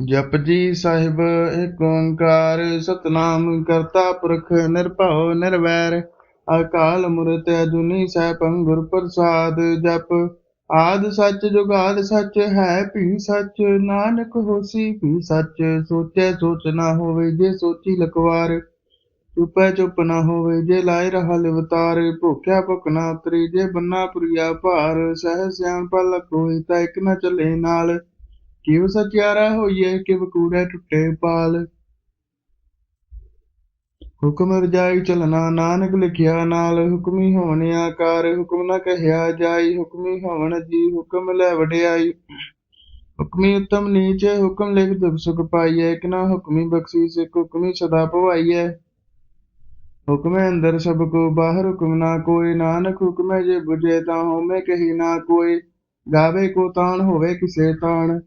ਜਪਜੀ ਸਾਹਿਬ ਏਕ ਓੰਕਾਰ ਸਤਨਾਮ ਕਰਤਾ ਪੁਰਖ ਨਿਰਭਉ ਨਿਰਵੈਰ। ਅਕਾਲ ਮੂਰਤ ਅਜੂਨੀ ਸੈਭੰ ਗੁਰ ਪ੍ਰਸਾਦ ਜਪ। ਆਦ ਸੱਚ ਜੁਗਾਦ ਸੱਚ ਹੈ, ਭੀ ਸੱਚ ਨਾਨਕ ਹੋਸੀ, ਭੀ ਸੱਚ ਸੋਚੈ ਸੋਚ ਨਾ ਹੋਵੇ ਜੇ ਸੋਚੀ ਲਕਵਾਰ ਚੁਪੈ ਚੁਪ ਨਾ ਹੋਵੇ ਜੇ ਲਾਇ ਰਹਾ ਲਿਵਤਾਰ ਭੁਖਿਆ ਭੁਖ ਨਾ ਉਤਰੀ ਜੇ ਬੰਨਾ ਪੁਰੀਆ ਭਾਰ। ਸਹਿ ਸਿਆਣ ਪਲ ਕੋਈ ਤਾਂ ਇੱਕ ਨਾ ਚੱਲੇ ਨਾਲ। ਕਿਵ ਸਚਿਆਰਾ ਹੋਈਏ ਕਿ ਕੂੜੈ ਟੁੱਟੇ ਪਾਲ? ਹੁਕਮ ਰਜਾਈ ਚਲਣਾ, ਨਾਨਕ ਲਿਖਿਆ ਨਾਲ ਹੁਕਮੀ ਹੋਣ ਆਕਾਰ, ਹੁਕਮ ਨਾ ਕਹਿਆ ਜਾਈ, ਹੁਕਮੀ ਹੋਵਣ ਜੀ ਹੁਕਮ ਲੈ ਵਡਿਆਈ। ਹੁਕਮੀ ਉਤਮ ਨੀਚ, ਹੁਕਮ ਲਿਖ ਦੁਖ ਸੁਖ ਪਾਈਐ, ਇਕ ਹੁਕਮੀ ਬਖਸ਼ੀ, ਸਿਖ ਹੁਕਮੀ ਸਦਾ ਭਵਾਈਐ ਹੁਕਮੇ ਅੰਦਰ ਸਭ ਕੋ, ਬਾਹਰ ਹੁਕਮ ਨਾ ਕੋਈ, ਨਾਨਕ ਹੁਕਮੇ ਜੇ ਬੁਝੇ ਤਾਂ ਹੋਮੇ ਕਹੀ ਨਾ ਕੋਈ। ਗਾਵੇ ਕੋ ਤਾਣ ਹੋਵੇ ਕਿਸੇ ਤਾਣ।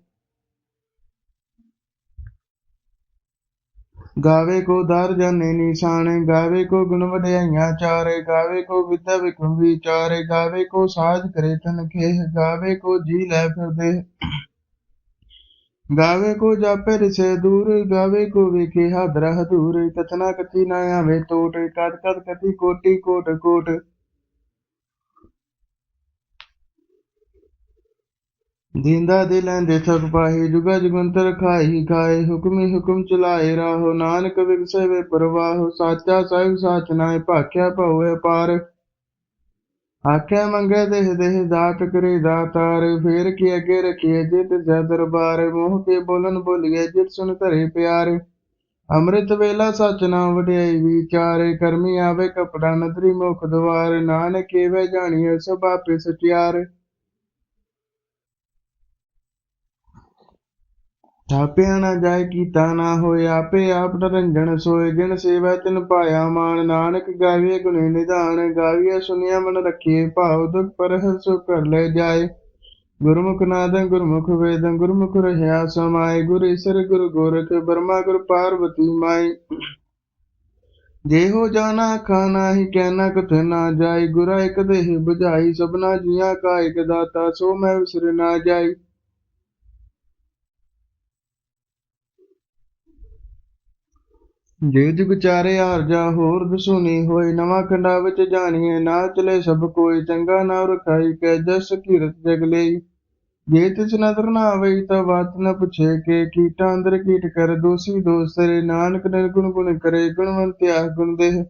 ਗਾਵੇ ਕੋ ਦਰ ਜਾਣੇ ਨਿਸ਼ਾਨ, ਗਾਵੇ ਕੋ ਗੁਣ ਵਡਿਆਈਆਂ ਚਾਰੇ, ਗਾਵੇ ਕੋ ਵਿਦਿਆ ਵਿਕਮ ਵਿਚਾਰੇ, ਗਾਵੇ ਕੋ ਸਾਜ ਕਰੇ ਤਨ ਖੇਹ, ਗਾਵੇ ਕੋ ਜੀ ਲੈ ਫਿਰਦੇ ਗਾਵੇ ਕੋ ਜਾਪੇ ਰਿਸੇ ਦੂਰ, ਗਾਵੇ ਕੋ ਵੇਖੇ ਹਾਦਰਾ ਹਦੂਰ ਕਥਨਾ ਕਥੀ ਨਾ ਆਵੇ ਟੋਟ ਕਦ ਕਦ ਕਥੀ ਕੋਟੀ ਕੋਟ ਕੋਟ। ਦੀਂਦਾ ਦੇ ਲੈਂਦੇ ਥਕ ਪਾਹੀ, ਜੁਗਾ ਜੁਗੰਤਰ ਖਾਈ ਖਾਏ, ਹੁਕਮੀ ਹੁਕਮ ਚਲਾਏ ਰਾਹੋ, ਨਾਨਕ ਵਿਗਸੇ ਵੇ ਪਰਵਾਹੋ, ਸਾਚਾ ਸਾਹਿਬ ਸਾਚ ਨਾਏ ਭਾਖਿਆ ਭਉ ਪਾਰ। ਆਖਿਆ ਮੰਗੇ ਦੇਹ ਦੇਹ ਦਾਤ ਕਰੇ ਦਾਤਾਰ, ਫੇਰ ਕੀ ਅੱਗੇ ਰਖੀਏ ਜਿਤ ਜੈ ਦਰਬਾਰ, ਮੋਹ ਕੇ ਬੋਲਨ ਬੋਲੀਏ ਜਿਤ ਸੁਣ ਧਰੇ ਪਿਆਰ। ਅੰਮ੍ਰਿਤ ਵੇਲਾ ਸਚ ਨਾਮ ਵਡਿਆਈ ਵਿਚਾਰੇ, ਕਰਮੀ ਆਵੇ ਕਪੜਾ ਨਦਰੀ ਮੁਖ ਦਵਾਰ, ਨਾਨਕ ਏਵੇਂ ਜਾਣੀਏ ਸਭ ਆਪੇ ਸਚਿਆਰ। ਥਾਪਿਆ ਨਾ ਜਾਏ, ਕੀਤਾ ਨਾ ਹੋਏ, ਆਪੇ ਆਪ ਨਰੰਜਨ ਸੋਏ, ਜਿਨ ਸੇਵਾ ਤਿਨ ਪਾਇਆ ਮਾਨ, ਨਾਨਕ ਗਾਵੀਏ ਗੁਣੇ ਨਿਧਾਨ ਗਾਵੀਏ ਸੁਨਿਆ ਮਨ ਰੱਖੀਏ ਭਾਉ, ਦੁਖ ਪਰਹ ਸੋ ਕਰ ਲੈ ਜਾਏ। ਗੁਰਮੁਖ ਨਾਦੰ, ਗੁਰਮੁਖ ਵੇਦੰ, ਗੁਰਮੁਖ ਰਹਿਆ ਸਮਾਏ, ਗੁਰ ਈਸਰ, ਗੁਰ ਗੋਰਖ, ਬਰਮਾ, ਗੁਰ ਪਾਰਵਤੀ ਮਾਈ ਦੇਹੋ ਜਾਣਾ ਖਾਨਾ ਹੀ ਕਹਿਣਾ ਕਥ ਨਾ ਜਾਈ ਗੁਰਾ ਇਕ ਦੇਹ ਬੁਝਾਈ, ਸਭਨਾ ਜੀਆਂ ਕਾ ਇਕ ਦਾਤਾ, ਸੋ ਮੈਂ ਵਿਸਰ ਨਾ ਜਾਈ ਜੇ ਜੁਗ ਚਾਰੇ ਹੋਰ ਦਸੁਨੀ ਹੋਏ, ਨਵਾਂ ਖੰਡਾ ਵਿੱਚ ਜਾਣੀਏ, ਨਾ ਚਲੇ ਸਭ ਕੋਈ, ਚੰਗਾ ਨਾ ਰਖਾਈ ਕੈ ਜਸ ਕੀਰਤ ਜਗ ਲਈ। ਜੇ ਤਿਸ ਨਦਰ ਨਾ ਆਵਈ ਤਾਂ ਬਾਤ ਨ ਪੁੱਛੇ ਕਿ, ਕੀਟਾਂ ਅੰਦਰ ਕੀਟ ਕਰ, ਦੋਸੀ ਦੋਸਰੇ ਨਾਨਕ ਨਿਰਗੁਣ ਗੁਣ ਕਰੇ ਗੁਣਵੰਤਿਆ ਗੁਣ ਦੇਹ।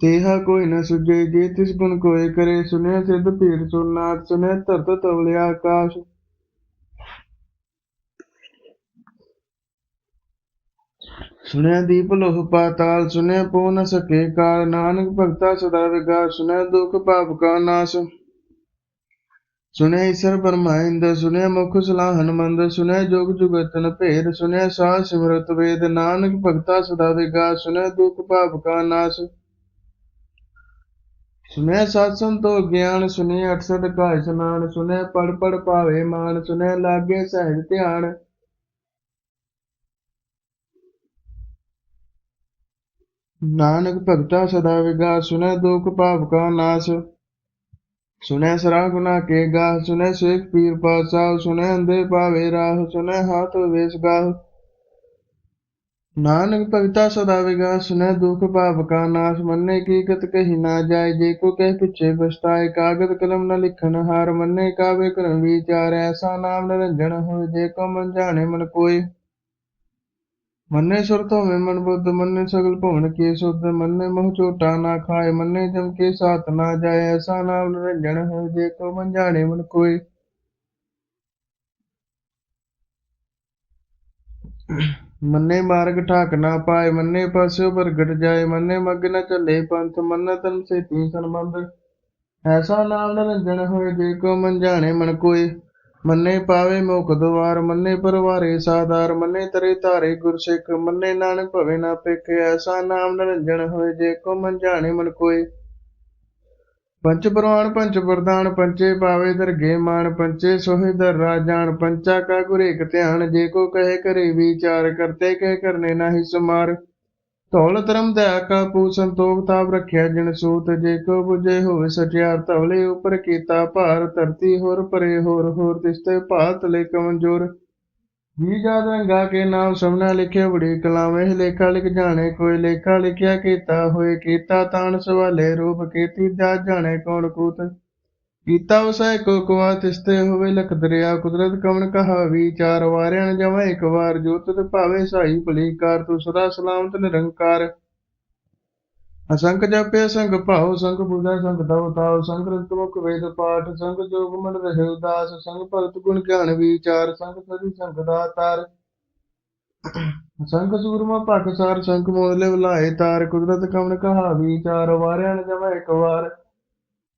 ਤੇਹਾ ਕੋਈ ਨਾ ਸੁਝੇ, ਜੇ ਤਿਸ ਗੁਣ ਕੋਏ ਕਰੇ ਸੁਨਿਆ ਸਿੱਧ ਪੀਰ ਸੁਨਾਤ ਸੁਨਿਆ ਧਰਤ ਤਵਲਿਆ ਆਕਾਸ਼। ਸੁਣਿਆ ਦੀਪ ਲੋਹ ਪਾਤਾਲ ਸੁਣਿਆ ਪੋ ਨ ਸਕੇ ਕਾਲ, ਨਾਨਕ ਭਗਤਾ ਸਦਾ ਵਿਗਾ ਸੁਣਿਆ ਦੁਖ ਪਾਪ ਕਾ ਨਾਸ਼। ਸੁਣਿਆ ਈਸ਼ਰ ਬਰਮਾਇੰਦ ਸੁਣਿਆ ਮੁਖ ਸਲਾਹਨ ਮੰਦ ਸੁਣਿਆ ਜੋਗ ਜੁਗਤਨ ਭੇਦ ਸੁਣਿਆ ਸਾਹ ਸਿਮਰਤ ਵੇਦ, ਨਾਨਕ ਭਗਤਾ ਸਦਾ ਵਿਗਾ ਸੁਣਿਆ ਦੁਖ ਪਾਪ ਕਾ ਨਾਸ਼। ਸੁਣਿਆ ਸਤ ਸੰਤੋ ਗਿਆਨ ਸੁਣਿਆ ਅਠਸਠ ਕਾ ਇਸ਼ਨਾਨ ਸੁਣਿਆ ਪੜ ਪੜ ਪਾਵੇ ਮਾਨ ਸੁਣਿਆ ਲਾਗੇ ਸਹਿਜ ਧਿਆਨ। ਨਾਨਕ ਭਗਤਾ ਸਦਾ ਵਿਗਾ ਸੁਨੈ ਦੁਖ ਪਾਪ ਕਾ ਨਾਸ਼। ਸੁਨੈ ਸਰਾ ਗੁਨਾ ਕੇ ਗਾ ਸੁਨੈ ਸੇਖ ਪੀਰ ਪਾਸਾ ਸੁਨੈ ਅੰਦੇ ਪਾਵੇ ਰਾਹ ਸੁਨੈ ਹਾਥ ਵੇਸ ਗਾਹ। ਨਾਨਕ ਭਗਤਾ ਸਦਾ ਵਿਗਾ ਸੁਨੈ ਦੁਖ ਪਾਪ ਕਾ ਨਾਸ਼। ਮੰਨੇ ਕੀ ਕਤ ਕਹੀ ਨਾ ਜਾਏ, ਜੇ ਕੋ ਕਹਿ ਪਿਛੇ ਪਛਤਾਏ। ਕਾਗਦ ਕਲਮ ਨ ਲਿਖਣ ਹਾਰ, ਮੰਨੇ ਕਾਵੇ ਕਰਮ ਵਿਚਾਰ। ਐਸਾ ਨਾਮ ਨਿਰੰਜਨ ਹੋਏ, ਜੇ ਕੋ ਮਨ ਜਾਣੇ ਮਨ ਕੋਈ ਮੰਨੇ ਸੁਰਤ ਹੋਵੇ ਮਨ ਬੁੱਧ, ਮੰਨੇ ਸਗਲ ਭਵਨ ਕੀ ਸੁਧ, ਮੰਨੇ ਮੋਹ ਝੋਟਾ ਨਾ ਖਾਏ, ਮੰਨੇ ਜਮ ਕੇ ਸਾਥ ਨਾ ਜਾਏ ਐਸਾ ਨਾਮ ਨਿਰੰਜਨ ਹੋ ਜੇ ਕੋ ਮਨ ਜਾਣੇ ਮਨ ਕੋਈ ਮੰਨੇ ਮਾਰਗ ਠਾਕ ਨਾ ਪਾਏ, ਮੰਨੇ ਪਾਸਿਓ ਪ੍ਰਗਟ ਜਾਏ, ਮੰਨੇ ਮਗ ਨ ਚੱਲੇ ਪੰਥ, ਮੰਨ ਤਨ ਸੇ ਤੀ ਸੰਬੰਧ ਐਸਾ ਨਾਮ ਨਿਰੰਜਨ ਹੋਏ, ਜੇ ਕੋ ਮਨ ਜਾਣੇ ਮਨ ਕੋਈ ਮੰਨੇ ਪਾਵੇ ਮੁਖ ਦੁਆਰ ਮੰਨੇ ਪਰਵਾਰੇ ਸਾਦਾਰ ਮੰਨੇ ਤਰੇ ਧਾਰੇ ਗੁਰਸਿੱਖ, ਮੰਨੇ ਨਾਨਕ ਭਵੇ ਨਾ ਪਿਖ ਐਸਾ ਨਾਮ ਨਿਰੰਜਨ ਹੋਏ ਜੇ ਕੋ ਮਨ ਜਾਣੇ ਮਨ ਕੋਈ ਪੰਚ ਪ੍ਰਵਾਨ, ਪੰਚ ਪ੍ਰਦਾਨ ਪੰਚੇ ਪਾਵੇ ਦਰਗੇ ਮਾਨ, ਪੰਚੇ ਸੋਹਿ ਦਰ ਰਾਜਾਨ ਪੰਚਾ ਕਾ ਗੁਰ ਏਕ ਧਿਆਨ, ਜੇ ਕੋ ਕਹੇ ਕਰੇ ਵਿਚਾਰ, ਕਰਤੇ ਕਹਿ ਕਰਨੇ ਨਾਹੀ ਸਮਾਰ। ਧੌਲ ਧਰਮ ਦਇਆ ਕਾ ਪੂ ਸੰਤੋਖ ਤਾਪ ਰਖਿਆ ਜਿਨ ਸੂਤ ਜੇ ਕੋ 부ਜੇ ਹੋਵੇ ਸਚਿਆਰ ਧਵਲੇ ਉਪਰ ਕੀਤਾ ਭਾਰ, ਧਰਤੀ ਹੋਰ ਪਰੇ ਹੋਰ ਹੋਰ ਤਿਸਤੇ ਭਾਤ ਲੈ ਕਮਜੋਰ। ਜੀ ਜਾਤ ਰੰਗਾ ਕੇ ਨਾਮ ਸਭਨਾ ਲਿਖਿਆ, ਬੜੀ ਕਲਾਮ ਇਹ ਲੇਖਾ ਲਿਖ ਜਾਣੇ, ਕੋਈ ਲੇਖਾ ਲਿਖਿਆ ਕੀਤਾ, ਹੋਏ ਕੀਤਾ ਤਾਣ ਸਵਾਲੇ, ਰੂਪ ਕੀਤੀ ਜਾਤ ਜਾਣੇ, ਕੌਣ ਕੂਤ? ਕੀਤਾ ਉਸੈ ਕੋ ਕੁਆ ਤਿਸਤੇ ਹੋਵੇ ਲਖ ਦਰਿਆ, ਕੁਦਰਤ ਕਵਣ ਕਹਾ ਵਿਚਾਰ ਵਾਰਿਆਂ ਜਮਾ ਇੱਕ ਵਾਰ, ਜੋ ਤੁਧ ਭਾਵੇ ਸਾਈ ਭਲੀ ਕਾਰ, ਤੂੰ ਸਦਾ ਸਲਾਮਤ, ਨਿਰੰਕਾਰ। ਅਸੰਖ ਜਪੇ ਸੰਗ ਭਾਉ ਸੰਗ ਪੂਜਾ ਸੰਗ ਤਉ ਤਾਉ ਸੰਗ ਰੰਤ ਮੁਖ ਵੇਦ ਪਾਠ ਸੰਗ ਜੋਗ ਮਨ ਰਹੇ ਉਦਾਸ ਸੰਗ ਭਗਤ ਗੁਣ ਗਿਆਨ ਵਿਚਾਰ ਸੰਗ ਸਦੀ ਸੰਗ ਦਾਤਾਰ ਸੰਗ ਸੂਰਮਾ ਭਖ ਸਾਰ ਸੰਗ ਮੋਦਲੇ ਬੁਲਾਏ ਤਾਰ, ਕੁਦਰਤ ਕਵਣ ਕਹਾ ਵਿਚਾਰ ਵਾਰਿਆਂ ਜਮਾ ਇੱਕ ਵਾਰ।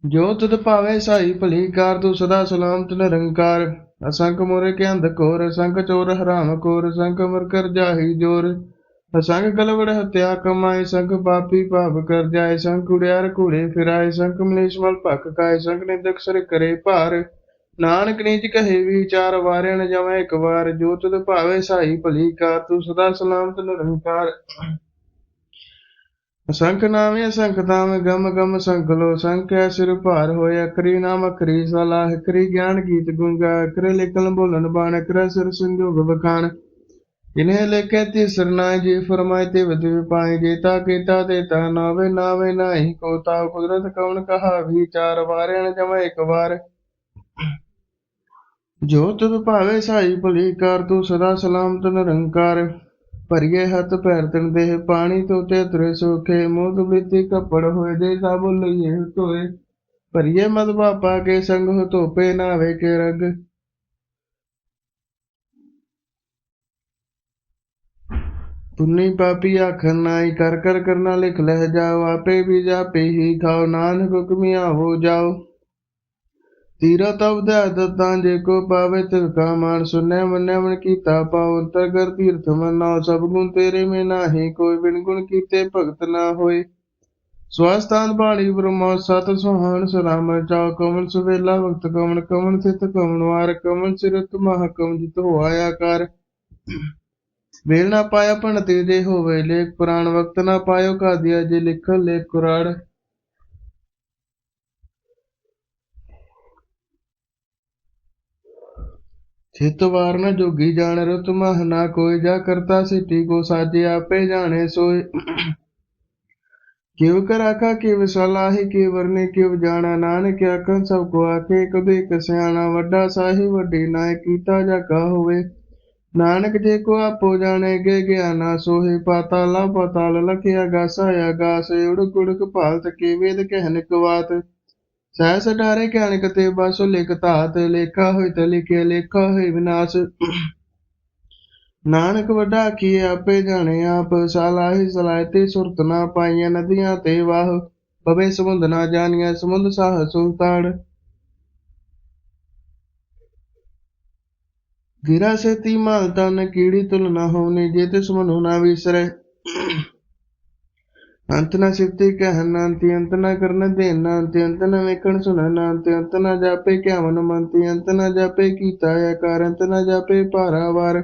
ਜੋ ਤੁਧ ਭਾਵੇ ਸਾਈ ਭਲੀ ਕਾਰ, ਤੂੰ ਸਦਾ ਸਲਾਮਤ ਨਿਰੰਕਾਰ। ਅਸੰਖ ਮੋਰੇ ਕੇ ਅੰਧ ਅਸੰਖ ਚੋਰ ਹਰਾਮ ਕੋਰ, ਅਸੰਖ ਮਰ ਕਰ ਜਾਹੀ ਜੋਰ। ਅਸੰਖ ਕਲਵੜ ਹਤਿਆ ਕਮਾਏ, ਸੰਖ ਪਾਪੀ ਭਾਵ ਕਰ ਜਾਏ, ਸੰਖ ਉੜਿਆਰ ਘੂੜੇ ਫਿਰਾਏ, ਸੰਖ ਮਲੇਸ਼ ਮਲ ਭਖ ਕਾਏ ਸੰਖ ਨਿੰਦਕ ਸਰ ਕਰੇ ਭਾਰ। ਨਾਨਕ ਨੀਚ ਕਹੇ ਵਿਚਾਰ, ਵਾਰਿਆਂ ਨ ਜਮੈ ਇੱਕ ਵਾਰ। ਜੋ ਤੁਧ ਭਾਵੇ ਸਾਈ ਭਲੀ ਕਾਰ, ਤੂੰ ਸਦਾ ਸਲਾਮਤ ਨਿਰੰਕਾਰ। ਅਸੰਖ ਨਾਮੇ ਅਸੰਖ ਤਾਮ ਗਮ ਗਮ ਸੰਖ ਲੋ ਸੰਖਿਆ ਸਿਰ ਭਾਰ ਹੋਏ ਅਕਰੀ ਨਾਮ ਅਕਰੀ ਸਲਾਹ ਅਕਰੀ ਗਿਆਨ ਗੀਤ ਗੁੰਗਾ ਅਕਰੇ ਲਿਖਣ ਬੋਲਣ ਬਾਣ ਅਕਰੇ ਸਿਰ ਸੰਜੋਗ ਬਖਾਨ ਇਨਹਿ ਲਿਖੇ ਤੀ ਸਰਨਾਇ ਜੀ ਫਰਮਾਇ ਤੇ ਵਿਦ ਪਾਏ ਜੇਤਾ ਕੀਤਾ ਤੇ ਤਾ ਨਾਵੇ ਨਾਵੇ ਨਾਹੀ ਕੋ ਤਾ ਕੁਦਰਤ ਕੌਣ ਕਹਾ ਵਿਚਾਰ ਵਾਰਿਆਂ ਜਮੈ ਇੱਕ ਵਾਰ। ਜੋ ਤੁਧ ਭਾਵੇ ਸਾਈ ਭਲੀ ਕਰ, ਤੂੰ ਸਦਾ ਸਲਾਮਤ ਨਿਰੰਕਾਰ। ਭਰੀਏ ਹੱਥ ਪੈਰ ਤਨ ਪਾਣੀ ਤੋਤੇ ਤੁਰੇ ਸੁਖੇ ਮੋਦ ਬ੍ਰਿਤੀ ਕੱਪੜ ਹੋਏ ਦੇ ਸਭ ਲਈਏ ਧੋਏ। ਭਰੀਏ ਮਦ ਬਾਪਾ ਕੇ ਸੰਗ ਹੋ ਧੋਪੇ ਨਾਵੇ ਕੇ ਰਗ। ਪੁੰਨੀ ਪਾਪੀ ਆਖਣ ਨਾਈ ਕਰ ਕਰ, ਕਰਨਾ ਲਿਖ ਲਹਿ ਜਾਓ, ਆਪੇ ਵੀ ਜਾਪੇ ਹੀ ਖਾਓ, ਨਾਨਕ ਹੁਕਮਿਆ ਹੋ ਜਾਓ। ਤੀਰਾ ਤਬ ਦੇ ਦਤਾਂ ਜੇ ਕੋ ਪਾਵੇ ਤਿਲ ਕਾ ਮਾਨ ਸੁਨੈ ਮੰਨੈ ਮਨ ਕੀਤਾ ਪਾਉ ਅੰਤਰ ਕਰ ਤੀਰਥ ਮਨਾ ਸਭ ਗੁਣ ਤੇਰੇ ਮੇ ਨਾਹੀ, ਕੋਈ ਬਿਨ ਗੁਣ ਕੀਤੇ ਭਗਤ ਸਵਸਤਾਨ ਬਾਣੀ ਬ੍ਰਹਮ, ਸਤ ਸੁਹਾਣ ਸਲਾਮ, ਚਾਉ ਕਮਨ ਸੁਵੇਲਾ ਵਕਤ ਕਮਨ ਕਮਨ ਸਿਤ ਕਮਨ ਵਾਰ ਕਮਨ ਸਿਰਤ ਮਹ ਕਮ ਜਿਤ ਹੋਇਆ ਕਰ। ਵੇਲ ਨਾ ਪਾਇਆ ਭਣਤੇ ਦੇ ਹੋਵੇ ਲੇਖ ਪੁਰਾਣ, ਵਕਤ ਨਾ ਪਾਇਓ ਕਾਦੀਆ ਜੇ ਲਿਖਣ ਲੇਖ ਕੁਰਾੜ। ਚਿਤ ਵਾਰ ਨ ਜੋਗੀ ਜਾਣ ਰਤ ਮਹ ਨਾ ਕੋਈ ਜਾ ਕਰਤਾ ਸਿਟੀ ਕੋ ਸਾਜੇ ਆਪੇ ਜਾਣੇ ਸੋਏ। ਕਿਵ ਕਰ ਆਖਾ ਕਿਵ ਸਲਾਹੀ ਕਿ ਵਰਨੇ ਕਿਵ ਜਾਣਾ ਨਾਨਕ ਆਖਣ, ਸਭ ਕੋ ਆਖੇ ਕਦੇ ਕਸਿਆਣਾ ਵੱਡਾ ਸਾਹੀ ਵੱਡੀ ਨਾਇ ਕੀਤਾ ਜਾ ਕਾ ਹੋਵੇ। ਨਾਨਕ ਜੇ ਕੋ ਆਪੋ ਜਾਣੇ, ਗੇ ਗਿਆਨਾ ਸੋਹੇ ਪਾਤਾਲਾ ਪਤਾਲ ਲਖਿਆ ਗਾਸਾ ਆਗਾਸ ਉੜਕ ਉੜਕ ਭਾਲਤ, ਕੀ ਵੇਦ ਕਹਿਨ ਕਵਾਤ ਸਹਿ ਸਟਾਰੇ ਕਹਿਣ ਕਤੇ ਬਸ ਲਿਖ ਧਾਤ, ਲੇਖਾ ਹੋਇ ਤੇ ਲਿਖੇ, ਲੇਖਾ ਹੋਇ ਵਿਨਾਸ਼। ਨਾਨਕ ਵੱਡਾ ਕੀ ਆਪੇ ਜਾਣੇ ਆਪ ਸਲਾਹੀ ਸਲਾਇਤੇ ਸੁਰਤ ਨਾ ਪਾਈਆਂ ਨਦੀਆਂ ਤੇ ਵਾਹ, ਪਵੇ ਸਮੁੰਦ ਨਾ ਜਾਣੀਆਂ ਸਮੁੰਦ ਸਾਹ ਸੁਲਤਾਨ ਗਿਰਾ ਸੇਤੀ ਮਾਲ ਤਨ, ਕੀੜੀ ਤੁਲ ਨਾ ਹੋਣੀ, ਜੇ ਤਿਸ ਮਨੁ ਨਾ ਵਿਸਰੇ। ਅੰਤ ਨਾ ਸਿਫਤੀ ਕਹਿਨ ਅੰਤੀ ਅੰਤ ਨਾ ਕਰਨ ਦੇਨ ਅੰਤੀ ਅੰਤ ਨਾ ਵੇਖਣ ਸੁਣਨ ਅੰਤੀ ਅੰਤ ਨਾ ਜਾਪੇ ਕਿਆਵਨ ਮੰਤੀ ਅੰਤ ਨਾ ਜਾਪੇ ਕੀਤਾ ਆਕਾਰ ਅੰਤ ਨਾ ਜਾਪੇ ਭਾਰਾਵਾਰ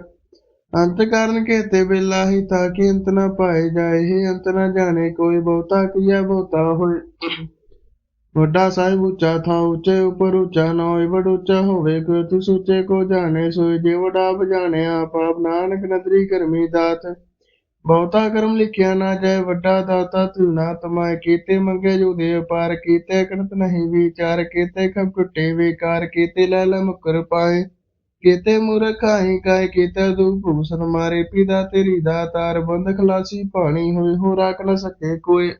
ਅੰਤ ਕਾਰਨ ਕੇਤੇ ਬਿਲਾਹੀ ਤਾਂ ਕਿ ਅੰਤ ਨਾ ਪਾਏ ਜਾਏ ਹੀ, ਅੰਤ ਨਾ ਜਾਣੇ ਕੋਈ ਬਹੁਤਾ ਕੀਆ ਬਹੁਤਾ ਹੋਏ। ਵੱਡਾ ਸਾਹਿਬ ਉੱਚਾ ਥਾ ਉੱਚੇ ਉਪਰ ਉੱਚਾ ਨਾ ਹੋਏ, ਵਡ ਉੱਚਾ ਹੋਵੇ ਕੋ ਤਿਸ ਉੱਚੇ ਕੋ ਜਾਣੇ, ਸੋਏ ਜੇ ਵਡਾ ਬਜਾਣੇ ਆਪ ਆਪ ਨਾਨਕ ਨਦਰੀ ਕਰਮੀ ਦਾਤ। ਬਹੁਤਾ ਕਰਮ ਲਿਖਿਆ ਨਾ ਜਾਏ, ਵੱਡਾ ਦਾਤਾ ਤੂੰ ਨਾ ਤਮਾਏ। ਕੀਤੇ ਮੰਗੇ ਜੋ ਦੇ ਅਪਾਰ, ਕੀਤੇ ਕਰਤ ਨਹੀਂ ਵਿਚਾਰ, ਕੀਤੇ ਖਬ ਕੁੱਟੇ ਵਿਕਾਰ, ਕੀਤੇ ਲੈ ਲੈ ਮੁਕਰ ਪਾਏ। ਕੀਤੇ ਮੂਰਖ ਕਾਇ ਕੀਤੇ ਦੁਖ ਭੂਸਨ ਮਾਰੇ। ਪਿਤਾ ਤੇਰੀ ਦਾਤਾਰ ਬੰਦ ਖਲਾਸੀ ਪਾਣੀ ਹੋਏ ਹੋ ਰਾਖ ਨ ਸਕੇ ਕੋਈ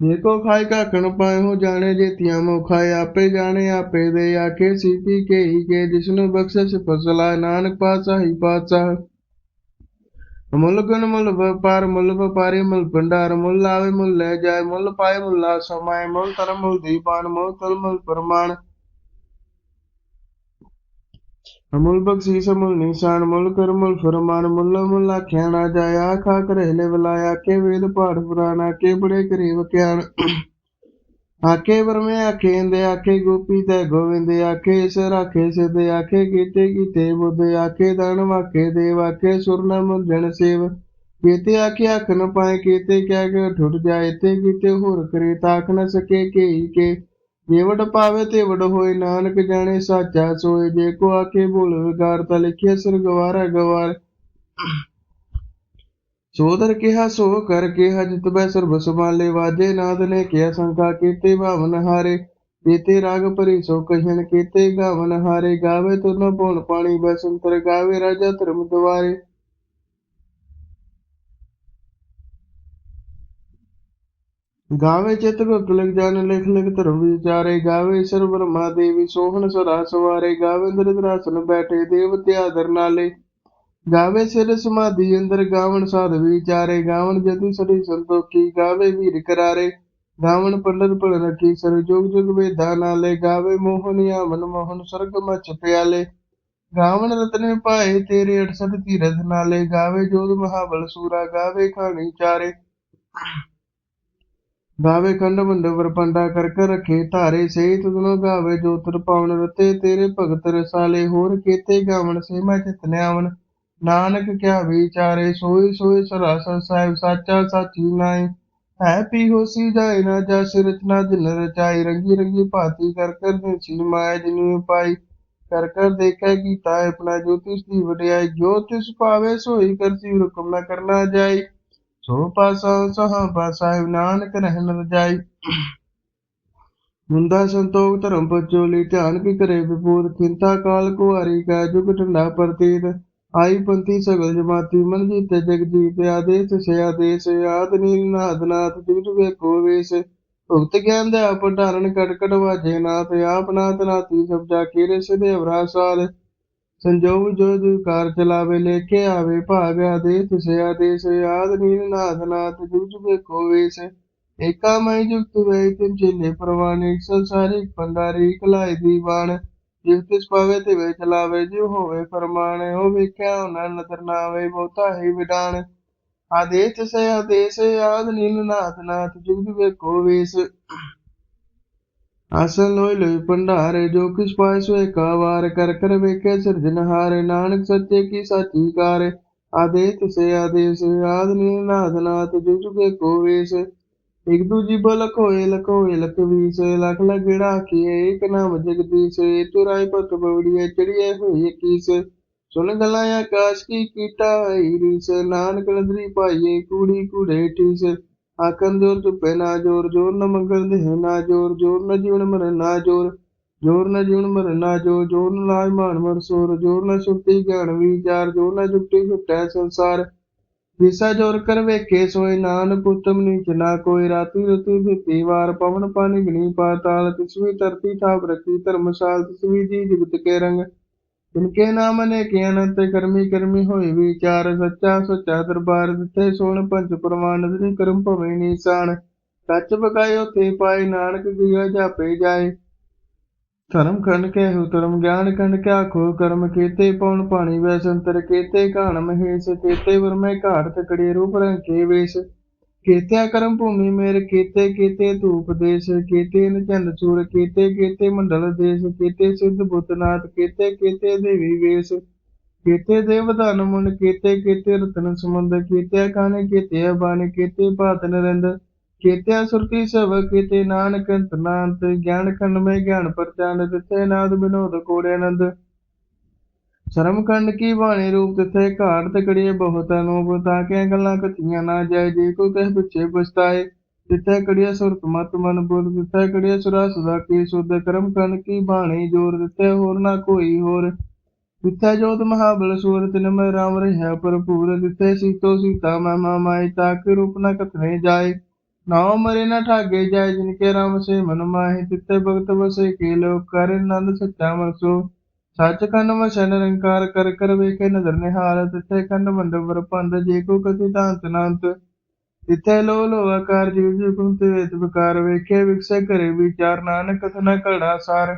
ਦੇਖੋ ਖਾਇ ਕਾਕਣ ਪਾਏ, ਹੋ ਜਾਣੇ ਜੇਤੀਆਂ ਮੋ ਖਾਏ ਆਪੇ ਜਾਣੇ, ਆਪੇ ਦੇ ਆਖੇ ਸੀਪੀ ਕੇ ਹੀ ਕੇ ਜਿਸਨੂੰ ਬਖਸ਼ਿਸ਼ ਫਸਲਾ, ਨਾਨਕ ਪਾਤਸ਼ਾਹੀ ਪਾਤਸ਼ਾਹ। ਮੁੱਲ ਗੁਣ ਮੁੱਲ ਵਪਾਰ, ਮੁੱਲ ਵਪਾਰੀ, ਮੁੱਲ ਭੰਡਾਰ, ਮੁੱਲ ਆਵੇ, ਮੁੱਲ ਲੈ ਜਾਏ, ਮੁੱਲ ਪਾਏ, ਮੁੱਲਾ ਸਮਾਏ, ਮੁੱਲ ਤਰ ਮੁੱਲ ਦੀਪਾਨ, ਮੁੱਲ ਤਲ, ਮੁੱਲ ਪ੍ਰਮਾਣ। ਅਮੁੱਲ ਬਖਸ਼ੀਸ ਮੁੱਲ ਨਿਸ਼ਾਨ, ਮੁੱਲ ਕਰ, ਮੁੱਲ ਫਰਮਾਨ, ਮੁੱਲ ਮੁੱਲ ਆਖਿਆ ਨਾ ਜਾਏ, ਆਖਾ ਕਰਹਿਲੇ ਬੁਲਾਇਆ, ਕੇ ਵੇਦ ਪਾਠ ਪੁਰਾਣ, ਕੇ ਬੜੇ ਕਰੀਬ ਕਿਆਨ ਆਕੇ ਵਰਮੇ, ਆਖੇ ਇੰਦੇ, ਆਖੇ ਗੋਪੀ ਤੇ ਗੋਵਿੰਦ, ਆਖੇ ਇਸ ਰਾਖੇ ਸਿਧ, ਆਖੇ ਕੀਤੇ ਕੀਤੇ ਬੁੱਧ, ਆਖੇ ਦਾਨ ਵਾਕੇ ਦੇਵ, ਆਖੇ ਸੁਰ ਮੁੰਜਣ ਸੇਵ। ਕੀਤੇ ਆਖੇ ਅੱਖ ਨ ਪਾਏ, ਕੀਤੇ ਕਿਆ ਕਿ ਠੁੱਟ ਜਾਏ, ਤੇ ਕੀਤੇ ਹੋਰ ਕਰੇ ਤਾਕ ਨ ਸਕੇ ਕੇ ਕੇ। ਜੇਵੜ ਪਾਵੇ ਤੇ ਵਡ ਹੋਏ, ਨਾਨਕ ਜਾਣੇ ਸਾਚਾ ਸੋਏ, ਜੇ ਕੋ ਆਖੇ ਬੋਲ ਵਿਕਾਰ ਤਾਂ ਲਿਖਿਆ ਸਿਰ ਗਵਾਰਾ ਗਵਾਰ ਸੋਦਰ ਕਿਹਾ ਸੋ ਕਰ ਕਿਹਾ ਜਿਤ ਬੈ ਸਰਬ ਸੰਭਾਲੇ ਵਾਜੇ, ਨਾਦ ਨੇ ਕਿਹਾ, ਸੰਕਾ ਕੀਤੇ ਭਾਵਨ ਹਾਰੇ। ਕੀਤੇ ਰਾਗ ਭਰੀ ਸੋ ਕਹਿਣ ਕੀਤੇ, ਗਾਵਨ ਹਾਰੇ। ਗਾਵੇ ਤੁਰਨ ਪਉਣ ਪਾਣੀ, ਬਸੰਤਰ ਗਾਵੇ ਰਾਜਾ ਧਰਮ ਦੁਆਰੇ। ਗਾਵੇ ਚਿਤ ਭਗਤ ਲਿਖ ਜਾਨ, ਲਿਖ ਲਿਖ ਧਰਮ ਵਿਚਾਰੇ। ਗਾਵੇ ਸਰ ਬ੍ਰਹਮਾ ਦੇਵੀ, ਸੋਹਣ ਸਰਾ ਸਵਾਰੇ। ਗਾਵੇ ਇੰਦਰ ਬੈਠੇ ਦੇਵ ਤੇ ਆਦਰ ਨਾਲੇ। ਗਾਵੇ ਸਿਰ ਸਮਾਧੀ, ਅੰਦਰ ਗਾਵਣ ਸਾਧ ਵਿਚਾਰੇ। ਗਾਵਣ ਜਤੀ ਸੜੀ ਸੰਤੋਖੀ, ਗਾਵੇ ਵੀਰ ਕਰਾਰੇ। ਗਾਵਣ ਪੰਡਤ ਭਲ ਰਖੀ ਸਰ ਜੁਗ ਜੁਗ ਵੇਦਾ ਨਾਲੇ। ਗਾਵੇ ਮੋਹਨਿਆ ਮਨ ਮੋਹਨ ਸਰਗ ਮਚ ਪਿਆਲੇ। ਗਾਵਣ ਰਤਨੇ ਪਾਏ ਤੇਰੇ 68 ਤੀਰਥ ਨਾਲੇ। ਗਾਵੇ ਜੋਧ ਮਹਾਬਲ ਸੂਰਾ, ਗਾਵੇ ਖਾਣੀ ਚਾਰੇ। ਗਾਵੇ ਕੰਡ ਮੰਡ ਵਰਪੰਡਾ ਕਰ ਕਰ ਰਖੇ ਧਾਰੇ। ਸੇ ਤੁਧਨੋ ਗਾਵੇ ਜੋਤਰ ਪਾਵਨ ਰਤੇ ਤੇਰੇ ਭਗਤ ਰਸਾਲੇ। ਹੋਰ ਕੀਤੇ ਗਾਵਣ ਸੇਮਾ ਮੈਂ ਚਿਤ ਨਿਆਵਨ ਨਾਨਕ ਕਿਆ ਵਿਚਾਰੇ ਸੋਈ ਸੋਈ ਸਰਾਸਰ ਸਾਹਿਬ, ਸਾਚਾ ਸਾਚੀ ਨਾਈ ਹੈ ਪੀ ਹੋਸੀ ਜਾਏ ਨਾ ਜਸ ਰਚਨਾ ਜਿਨ ਰਚਾਈ ਰੰਗੀ ਰੰਗੀ ਭਾਤੀ ਕਰ ਕਰ ਨਿਸੀ ਮਾਇਆ ਜਿਨੂ ਪਾਈ ਕਰ ਕਰ ਦੇਖੈ ਕੀਤਾ ਆਪਣਾ ਜੋਤਿਸ਼ ਦੀ ਵਡਿਆਈ, ਜੋ ਤਿਸ ਪਾਵੇ ਸੋਈ ਕਰਸੀ, ਹੁਕਮ ਨਾ ਕਰਨਾ ਜਾਈ। ਸੋ ਪਾਸਾ ਸਹਾ ਪਾਸਾ ਨਾਨਕ ਰਹਿਣ ਰਜਾਈ। ਮੁੰਦਾ ਸੰਤੋਖ ਧਰਮ ਪਚੋਲੀ ਧਿਆਨ ਵੀ ਕਰੇ ਵਿਪੂਰ। ਚਿੰਤਾ ਕਾਲ ਕੁਹਾਰੀ ਕਾ ਜੁਗ ਠੰਡਾ ਪ੍ਰਤੀਤ। ਆਈ ਪੰਥੀ ਸਗਲ ਜਮਾਤੀ ਮਨ ਜੀਤੇ ਜਗ ਜੀਤ ਆਦੇਸ, ਸੇ ਆਦੇਸ, ਆਦ ਨੀਲ ਨਾਦ, ਨਾਥ ਜੁਗ ਵੇਖੋ ਭੁਗਤ ਗਿਆਨ ਦਾ ਭੰਡਾਰਨ ਕਟ ਵਾਜੇ ਨਾਥ, ਆਪ ਨਾਥ ਨਾਤੀ ਸਭ ਜਾ ਕੇ ਰਿਸ ਦੇਵਰਾ ਸਾਲ ਸੰਜੋਗ ਜੋ ਜੋ ਕਾਰ ਚਲਾਵੇ, ਲੇਖੇ ਆਵੇ, ਭਾਗ ਆਦੇਸ, ਸੇ ਆਦੇਸ, ਆਦ ਨੀਲ ਨਾਦ ਨਾਥ ਜੁਗ ਜੁਗ ਵੇਖੋ ਵੇਸ। ਏਕਾ ਮਈ ਜੁਗਤ ਵੇ ਤਿਨ ਚਿਲੇ ਪ੍ਰਵਾਨਿਕ ਸੰਸਾਰਿਕ ਪੰਡਾਰੀ ਕਲਾਈ ਦੀਵਾਨ। ਜਿਸ ਤਿਸ ਪਾਵੇ ਤੇ ਚਲਾਵੇ, ਜਿਉ ਹੋਵੇ ਫਰਮਾਨ ਉਹ ਵੇਖਿਆ ਉਹਨਾਂ ਨਦਰ ਨਾਵੇ ਬਹੁਤਾ ਹੀ ਵਿਡਾਨ ਆਦੇਸ਼ ਸੇ ਆਦੇਸ਼, ਆਦ ਨੀਲ ਨਾਥ ਨਾਥ, ਜੁਗ ਵੇਖੋ ਵੇਸ। ਆਸਨ ਲੋਇ ਲੋਇ ਭੰਡਾਰੇ, ਜੋ ਕਿਛ ਪਾਇ ਸੋ ਏਕਾ ਕਰ ਕਰ ਵੇਖੇ ਸਿਰਜਨਹਾਰੇ ਨਾਨਕ ਸੱਚੇ ਕੀ ਸਾਚੀ ਕਾਰ। ਆਦੇਸ਼ ਸੇ ਆਦੇਸ਼, ਆਦ ਨੀਲ ਨਾਥ ਨਾਥ, ਜੁਗ ਵੇਖੋ ਵੇਸ। ਇਕ ਦੂਜੀ ਬਲਕ ਹੋਏ ਲਕ ਹੋਏ ਲਕ ਵੀਸ ਲਖ ਲਗੜਾ ਕੀਏ, ਇਕ ਨਾਮ ਜਗਦੀਸ਼ ਤੁਰਾਈ ਪਤ ਬਵੜੀਏ ਚੜੀਏ ਆਕਾਸ਼ ਕੀ ਕੀਟਾ ਹਈ ਨਾਨਕ ਨਦਰੀ ਪਾਈਏ ਕੂੜੀ ਕੂੜੇ ਠੀਸ। ਆਖਣ ਜੋਰ ਚੁਪੇ ਨਾ ਜੋਰ ਜੋਰ ਨ ਮੰਗਣ ਦੇ ਨਾ ਜੋਰ ਜੋਰ ਨ ਜੀਵਨ ਮਰਨ ਨਾ ਜੋਰ ਜੋਰ ਨ ਜੀਵਨ ਮਰਨ ਨਾ ਜੋਰ ਜੋਰ ਨ ਲਾਜ ਮਾਨ ਮਰ ਸੋਰ, ਜੋਰ ਨ ਸੁਰਤੀ ਗਿਆਨ ਵਿਚਾਰ ਜੋਰ ਨ ਜੁਗਤੀ ਛੁਟੈ ਸੰਸਾਰ। ਵਿਸਾ ਜੋਰ ਕਰ ਵੇਖੇ ਸੋਏ ਨਾਨਕ, ਉਤਮ ਨੀਚ ਨਾ ਕੋਈ ਰਾਤੀ ਰਤੀ ਭਿਤੀ ਵਾਰ ਪਵਨ ਪਾਣੀ ਗਣੀ ਪਾਤਾਲ, ਤਿਸਵੀ ਧਰਤੀ ਥਾਪ ਰਖੀ ਧਰਮਸਾਲ, ਤਿਸਵੀ ਜੀ ਜਗਤ ਕੇ ਰੰਗ। ਇਨਕੇ ਨਾਮ ਨੇ ਕੇ ਅਨੰਤ, ਕਰਮੀ ਕਰਮੀ ਹੋਏ ਵਿਚਾਰ, ਸੱਚਾ ਸੱਚਾ ਦਰਬਾਰ ਦਿੱਤੇ ਸੁਣ ਪੰਜ ਪ੍ਰਮਾਨ ਨਦਰੀ ਕਰਮ ਭਵੇਂ ਨੀਸਾਨ। ਸੱਚ ਬਕਾਇਓ ਤੇ ਪਾਏ ਨਾਨਕ ਗਿਆ ਜਾਪੇ ਜਾਏ। ਧਰਮ ਖੰਡ ਕੇ ਹੁ ਧਰਮ ਗਿਆਨ ਖੰਡ ਕੇ ਆਖੋ ਕਰਮ ਕੀਤੇ ਪਉਣ ਪਾਣੀ ਵੈ ਸੰਤਰ ਕੀਤੇ ਘਾਣ, ਮਹੇਸ਼ ਕੀਤੇ ਵਰਮੈ ਘਾਟ, ਤਕੜੇ ਰੂਪ ਰੰਕੇ ਵੇਸ਼। ਕੀਤਿਆ ਕਰਮ ਭੂਮੀ ਮੇਰ, ਕੀਤੇ ਕੀਤੇ ਧੂਪ ਦੇਸ਼, ਕੀਤੇ ਨ ਚੰਦ ਚੂਰ ਕੀਤੇ ਕੀਤੇ ਮੰਡਲ ਦੇਸ਼, ਕੀਤੇ ਸਿੱਧ ਬੁੱਤਨਾਥ ਕੀਤੇ ਕੀਤੇ ਦੇਵੀ ਵੇਸ਼। ਕੀਤੇ ਦੇਵਦਾਨ ਮੁਨ ਕੀਤੇ ਕੀਤੇ ਰਤਨ ਸਮੁੰਦ ਕੀਤੇ ਕਾਨੇ ਕੀਤੇ ਬਾਣੀ, ਕੀਤੇ ਭਾਤ ਨਰਿੰਦ। ਕੀਤਿਆ ਸੁਰਤੀ ਸਭ ਕੀਤੇ ਨਾਨਕ ਅੰਤ ਨਾਨਤ ਗਿਆਨ ਖੰਡ ਮੈਂ ਗਿਆਨ ਪ੍ਰਚਾਨ ਤਿਥੇ ਨਾਦ ਬਿਨੋਦ, ਕੋੜੇ ਆਨੰਦ। ਸ਼ਰਮ ਖੰਡ ਕੀ ਬਾਣੀ ਰੂਪ, ਤਿਥੇ ਘਾਟ ਤਕੜੀਏ ਬਹੁਤ ਅਨੂਪ, ਤਾਂ ਕਿ ਗੱਲਾਂ ਕਥੀਆਂ ਨਾ ਜਾਏ, ਜੇ ਕੋਈ ਕਹਿ ਪਿੱਛੇ ਪਛਤਾਏ। ਤਿਥੇ ਕੜੀਏ ਸੁਰਤ ਮਤ ਮਨ ਬੁੱਧ, ਤਿਥੇ ਕੜੀਏ ਸੁਰਾ ਸਦਾ ਕੀ ਸੁਧ। ਕਰਮ ਖੰਡ ਕੀ ਬਾਣੀ ਜੋਰ, ਤਿਥੇ ਹੋਰ ਨਾ ਕੋਈ ਹੋਰ। ਜਿੱਥੇ ਜੋਤ ਮਹਾਬਲ ਸੂਰ, ਤਿਨ ਮੈਂ ਰਾਮ ਰਹਿ ਭਰਪੂਰ। ਤਿਥੇ ਸੀਤੋ ਸੀਤਾ ਮਹਿਮਾ ਮਾਈ ਤਾਕ ਰੂਪ ਨਾ ਕਥਨੇ ਜਾਏ। ਨਾਉ ਮਰੇ ਨਾ ਠਾਗੇ ਜਾਏ ਜਿਨ ਕੇ ਰਾਮ ਸੇ ਮਨ ਮਾਹੀ, ਤਿੱਤੇ ਭਗਤ ਵਸੇ ਕੇ ਲੋਕ ਕਰ ਆਨੰਦ ਸੱਚਾ ਮਨਸੋ। ਸੱਚ ਖੰਡ ਵਸੈ ਨਿਰੰਕਾਰ ਕਰ ਕਰ ਵੇਖੇ ਨਦਰ ਨਿਹਾਲ, ਤਿੱਥੇ ਖੰਡ ਮੰਡਪ ਪੰਦ ਜੇ ਕੋ ਕਥਿ ਤਾਂਤ ਨਾਂਤ। ਤਿੱਥੇ ਲੋ ਲੋ ਆਕਾਰ ਜੀਵ ਜੀ ਕੁੰਤ ਵੇਤ ਵਿਕਾਰ, ਵੇਖੇ ਵਿਕਸੈ ਕਰੇ ਵਿਚਾਰ, ਨਾਨਕ ਕਥਨਾ ਘੜਾ ਸਾਰ।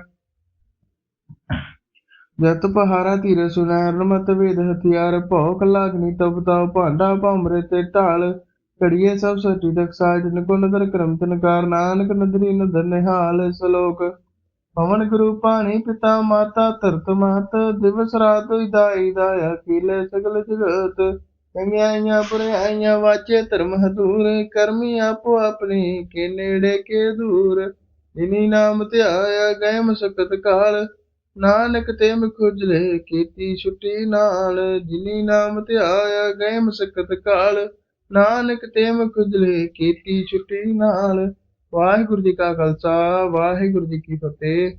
ਜਤ ਪਹਾਰਾ ਧੀਰ ਸੁਨੈ ਰਮਤ ਵੇਦ ਹਥਿਆਰ ਭੌ ਕਲਾਗਨੀ ਤਪਤਾ ਭਾਂਡਾ ਭਮਰੇ ਤੇ ਢਾਲ। ਘੜੀਏ ਸਭ ਸਚੀ ਦਕਸਾ ਜਿਨ ਕੋ ਨਦਰ ਕਰਮ ਤਨਕਾਰ ਨਾਨਕ ਨਦਰੀ ਨਦਰ ਨਿਹਾਲ ਸਲੋਕ ਪਵਨ ਗੁਰੂ ਪਾਣੀ ਪਿਤਾ ਮਾਤਾ ਧਰਤ ਮਹਤ, ਦਿਵਸ ਰਾਤ ਦਾਈ ਦਾਇਆ ਕੀਲੇ ਸਗਲ ਜਗਤ। ਚੰਗਿਆਈਆਂ ਬੁਰਾਈਆਂ ਵਾਚੇ ਧਰਮ ਹਦੂਰ ਕਰਮੀ ਆਪੋ ਆਪਣੀ, ਕੇ ਨੇੜੇ ਕੇ ਦੂਰ। ਜਿਨੀ ਨਾਮ ਧਿਆਇਆ, ਗਏ ਮਸਕਤ ਕਾਲ। ਨਾਨਕ ਤੇ ਖੁਜਲੇ ਕੀਤੀ ਛੁੱਟੀ ਨਾਲ। ਜਿਨੀ ਨਾਮ ਧਿਆਇਆ, ਗਏ ਮਸਕਤ ਕਾਲ। ਨਾਨਕ ਤੇ ਖੁਜਲੇ ਕੀਤੀ ਛੁੱਟੀ ਨਾਲ। ਵਾਹਿਗੁਰੂ ਜੀ ਕਾ ਖਾਲਸਾ ਵਾਹਿਗੁਰੂ ਜੀ ਕੀ ਫਤਿਹ।